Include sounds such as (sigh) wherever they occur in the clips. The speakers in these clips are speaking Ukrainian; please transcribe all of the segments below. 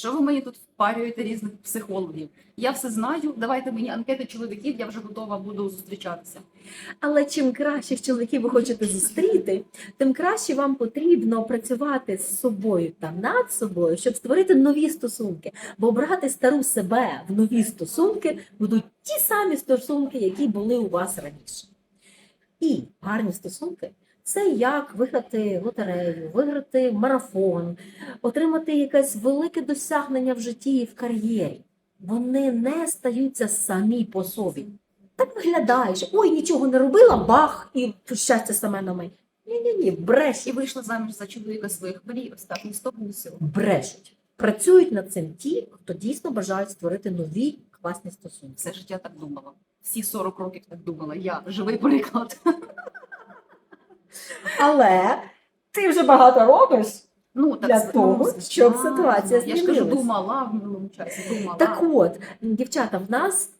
Що ви мені тут впарюєте різних психологів? Я все знаю. Давайте мені анкети чоловіків, я вже готова буду зустрічатися. Але чим кращих чоловіків ви хочете зустріти, тим краще вам потрібно працювати з собою та над собою, щоб створити нові стосунки. Бо брати стару себе в нові стосунки будуть ті самі стосунки, які були у вас раніше. І гарні стосунки це як виграти лотерею, виграти марафон, отримати якесь велике досягнення в житті і в кар'єрі. Вони не стаються самі по собі. Так виглядаєш, ой, нічого не робила, бах, і щастя саме на мені. Ні-ні-ні, бреш, І вийшла заміж за чоловіка своїх мрій, ось так, ні з брешуть. Працюють над цим ті, хто дійсно бажають створити нові класні стосунки. Все життя так думала. Всі 40 років так думала. Я живий приклад. (laughs) Але ти вже багато робиш. Ну, так, Для с- того, ну, щоб ситуація ситуація Я ж кажу, думала в минулому часі, думала. Так от, дівчата, в нас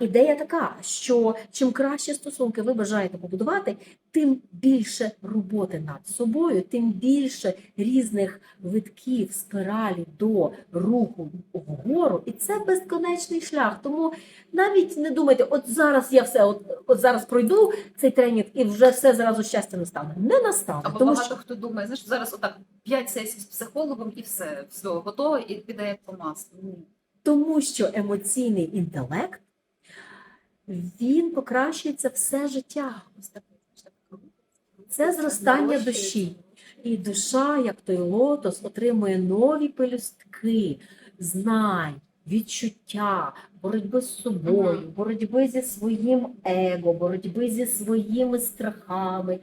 ідея така, що чим краще стосунки ви бажаєте побудувати, тим більше роботи над собою, тим більше різних витків, спиралі до руху вгору. І це безконечний шлях. Тому навіть не думайте, от зараз я все, от, от зараз пройду цей тренінг і вже все зразу щастя настане. Не настане. Або тому багато що хто думає, знаєш, зараз отак 5 сесій з психологом і все, все готово, і піде як по маслу. Тому що емоційний інтелект він покращується все життя. Це зростання душі. І душа, як той лотос, отримує нові пелюстки, знань, відчуття, боротьби з собою, боротьби зі своїм его, боротьби зі своїми страхами,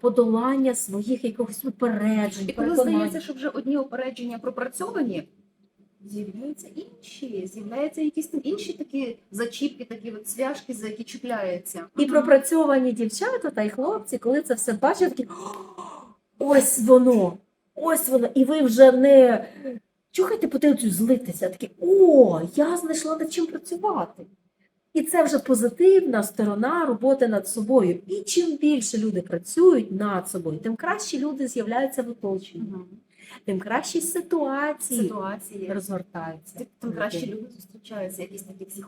подолання своїх якихось упереджень. І коли здається, що вже одні опередження пропрацьовані, з'являються інші, з'являються якісь інші такі зачіпки, такі от цвяшки, за які чіпляються. І пропрацьовані дівчата та й хлопці, коли це все бачать, такі ось воно, ось воно. І ви вже не чухайте потилцю злитися, такі о, я знайшла над чим працювати. І це вже позитивна сторона роботи над собою. І чим більше люди працюють над собою, тим краще люди з'являються в оточенні. Тим кращі ситуації ситуації. розгортаються. Тим краще люди зустрічаються, якісь такі всі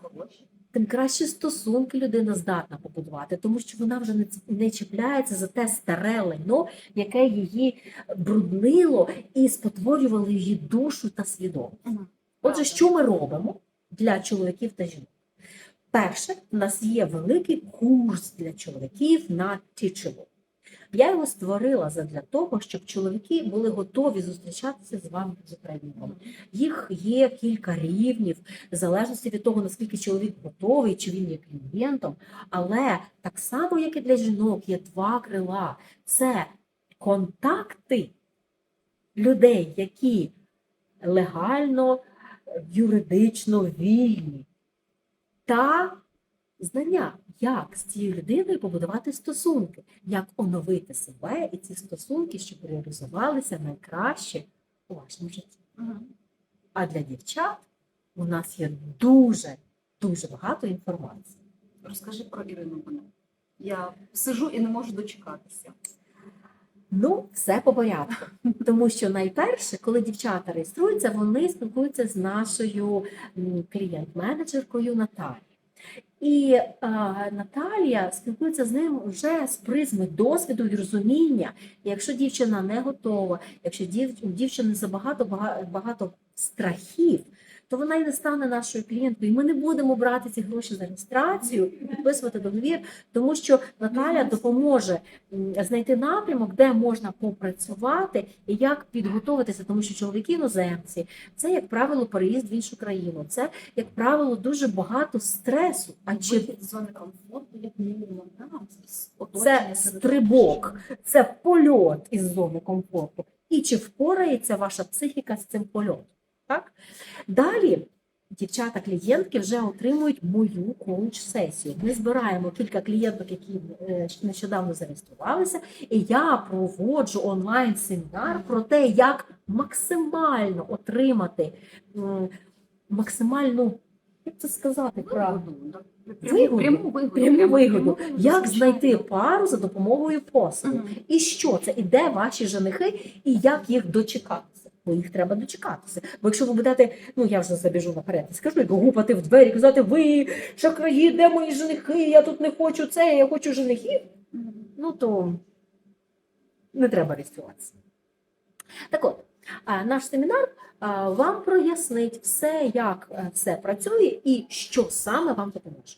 тим краще стосунки людина здатна побудувати, тому що вона вже не, не чіпляється за те старе лайно, яке її бруднило і спотворювало її душу та свідомість. Мгм. Отже, що ми робимо для чоловіків та жінок? Перше, в нас є великий курс для чоловіків на Teachable. Я його створила задля того, щоб чоловіки були готові зустрічатися з вами з тренingом. Їх є кілька рівнів, в залежності від того, наскільки чоловік готовий, чи він є клієнтом. Але так само, як і для жінок, є два крила: це контакти людей, які легально, юридично вільні, та знання, як з цією людиною побудувати стосунки, як оновити себе і ці стосунки, щоб реалізувалися найкраще у вашому житті. А для дівчат у нас є дуже дуже багато інформації. Розкажи про Ірину мене. Я сижу і не можу дочекатися. Ну, все по порядку. Тому що найперше, коли дівчата реєструються, вони спілкуються з нашою клієнт-менеджеркою Наталією. І а, Наталія спілкується з ним вже з призми досвіду і розуміння. Якщо дівчина не готова, якщо дів, у дівчини забагато багато, багато страхів, то вона і не стане нашою клієнткою. І ми не будемо брати ці гроші за реєстрацію і підписувати договір, тому що Наталя допоможе знайти напрямок, де можна попрацювати і як підготуватися, тому що чоловіки іноземці це, як правило, переїзд в іншу країну. Це, як правило, дуже багато стресу. А чи зони комфорту, як мінімум, це стрибок, це польот із зони комфорту. І чи впорається ваша психіка з цим польотом? Так? Далі дівчата-клієнтки вже отримують мою коуч-сесію. Ми збираємо кілька клієнток, які е, нещодавно зареєструвалися, і я проводжу онлайн-семінар про те, як максимально отримати максимальну, як це сказати? Вигоду, да. Вигоду. Пряму вигоду. Пряму вигоду. Як знайти пару за допомогою послуг? Мгм. І що це? І де ваші женихи, і як їх дочекатися? Бо їх треба дочекатися. Бо якщо ви будете, ну я вже забіжу наперед і скажу, як гупати в двері, казати, ви шахраї, де мої женихи, я тут не хочу це, я хочу женихів, ну то не треба реєструватися. Так от, наш семінар вам прояснить все, як е, все працює і що саме вам допоможе.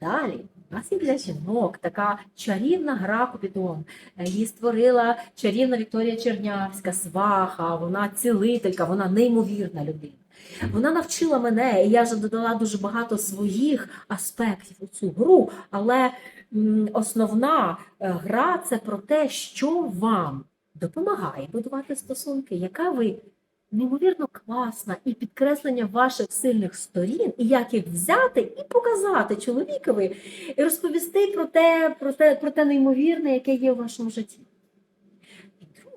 Далі у нас є для жінок така чарівна гра Купідон. Її створила чарівна Вікторія Чернявська, сваха, вона цілителька, вона неймовірна людина. Вона навчила мене, і я вже додала дуже багато своїх аспектів у цю гру, але основна е, гра це про те, що вам допомагає будувати стосунки, яка ви неймовірно класна і підкреслення ваших сильних сторін, і як їх взяти і показати чоловікові, і розповісти про те, про те, про те неймовірне, яке є в вашому житті. І друге,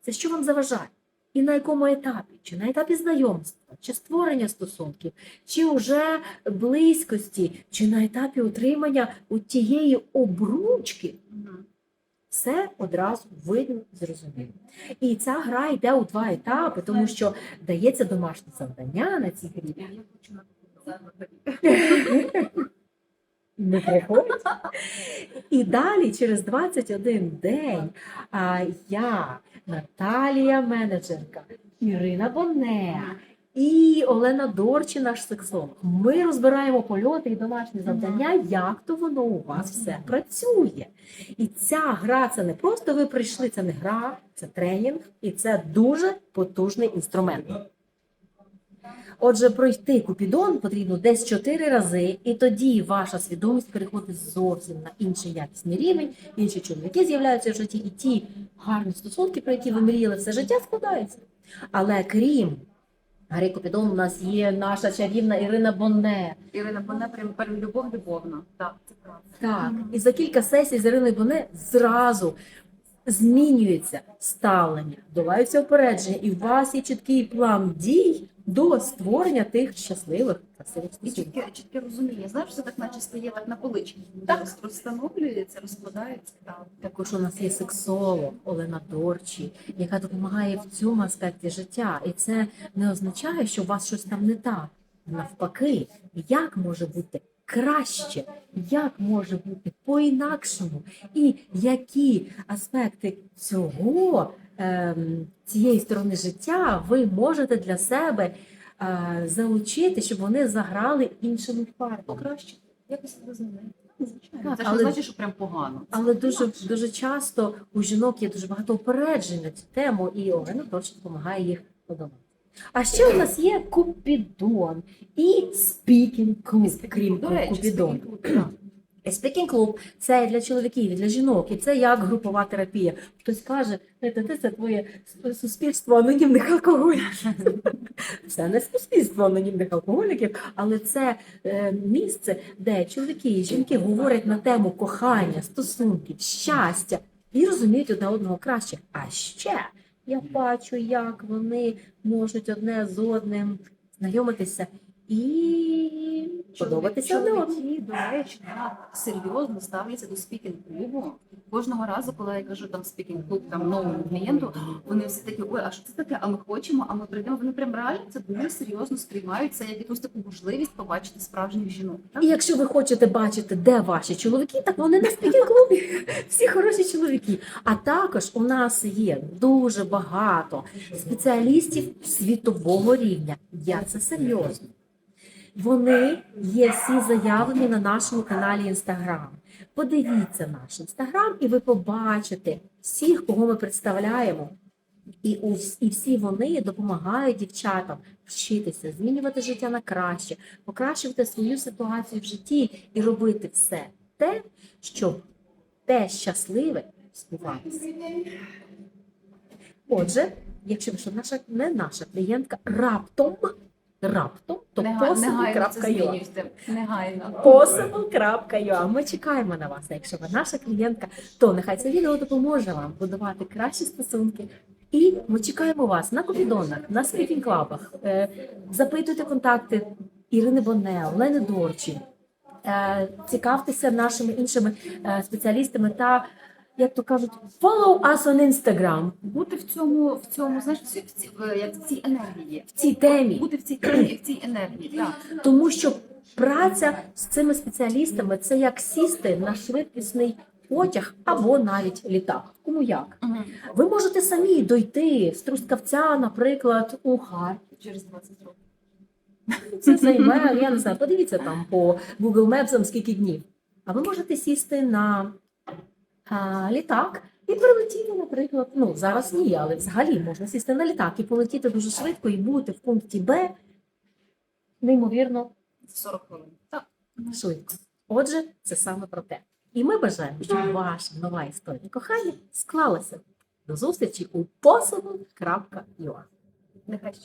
це що вам заважає? І на якому етапі? Чи на етапі знайомства, чи створення стосунків, чи вже близькості, чи на етапі отримання от тієї обручки. Все одразу видно, зрозуміло. І ця гра йде у два етапи, тому що дається домашнє завдання на цій грі. (laughs) Не приходить. І далі, через 21 день, я, Наталія, менеджерка, Ірина Боне і Олена Дорчі, наш сексолог. Ми розбираємо польоти і домашні завдання, як то воно у вас все працює. І ця гра це не просто ви прийшли, це не гра, це тренінг, і це дуже потужний інструмент. Отже, пройти Купідон потрібно десь чотири рази, і тоді ваша свідомість переходить зовсім на інший якісний рівень, інші чоловіки з'являються в житті, і ті гарні стосунки, про які ви мріяли все життя, складаються. Але крім гри Купідон, у нас є наша чарівна Ірина Бонне. Ірина, вона прям прям любов любовна. Так, це правда. Так, і за кілька сесій з Іриною Боне зразу змінюється ставлення, долаються опередження, і у вас є чіткий план дій до створення тих щасливих красивих чітке, чітке розуміння. Знаєш, це так наче стає так на поличці. Так, розстановлюється, розкладається. Так. Також у нас є сексолог Олена Дорчі, яка допомагає в цьому аспекті життя. І це не означає, що у вас щось там не так. Навпаки, як може бути краще, як може бути по-інакшому, і які аспекти цього цієї сторони життя ви можете для себе е, залучити, щоб вони заграли іншими фарбами. Покраще. Якось розуміє. Звичайно. Так, Це ж не значить, що прям погано. Але дуже дуже часто у жінок є дуже багато упереджень на цю тему, і Олена точно допомагає їх подолати. А ще у нас є Купідон і спікінг клуб, крім До речі, Купідону. Спікінг клуб, це для чоловіків, і для жінок, і це як групова терапія. Хтось каже, «Знаєте, ти це твоє суспільство анонімних алкоголіків. (laughs) Це не суспільство анонімних алкоголіків, але це е, місце, де чоловіки і жінки говорять на тему кохання, стосунків, щастя і розуміють одне одного краще. А ще я бачу, як вони можуть одне з одним знайомитися і подобатися. Чоловіки, до речі, серйозно ставляться до спікінг клубу. Кожного разу, коли я кажу там спікінг клуб там новому клієнту, вони всі такі, ой, а що це таке? А ми хочемо, а ми прийдемо. Вони прям реально це дуже серйозно сприймають це як якусь таку можливість побачити справжніх жінок. Так? І якщо ви хочете бачити, де ваші чоловіки, так вони на спікінг клубі. Всі хороші чоловіки. А також у нас є дуже багато спеціалістів світового рівня. Я це серйозно. Вони є всі заявлені на нашому каналі Інстаграм. Подивіться наш інстаграм, і ви побачите всіх, кого ми представляємо. І, і всі вони допомагають дівчатам вчитися, змінювати життя на краще, покращувати свою ситуацію в житті і робити все те, щоб те щасливе збувалося. Отже, якщо ви що наша не наша клієнтка раптом, раптом, то possible.ua. Негайно. Possible.ua. Ми чекаємо на вас. А якщо ви наша клієнтка, то нехай це відео допоможе вам будувати кращі стосунки. І ми чекаємо вас на купідонах, на спікінг клабах. Е, Запитуйте контакти Ірини Боне, Олени Дорчі. Е, Цікавтеся нашими іншими е, спеціалістами та як то кажуть, follow us on Instagram Бути в цьому, в цьому, знаєш, в цій, в цій, в- як в цій енергії. в цій темі. Бути в цій темі, в цій енергії. Так. Тому що праця з цими спеціалістами це як сісти на швидкісний потяг або навіть літак. Кому як? Мгм. Ви можете самі дойти з Трускавця, наприклад, у Харків. Через 20 років. Це займе, я не знаю, подивіться там по Google Maps скільки днів. А ви можете сісти на а, літак і прилетіти, наприклад. Ну, зараз ні, але взагалі можна сісти на літак і полетіти дуже швидко і бути в пункті Б неймовірно За 40 хвилин. Так. швидко. Отже, це саме про те. І ми бажаємо, щоб ваша нова історія кохання склалася. До зустрічі у possible.ua. Нехай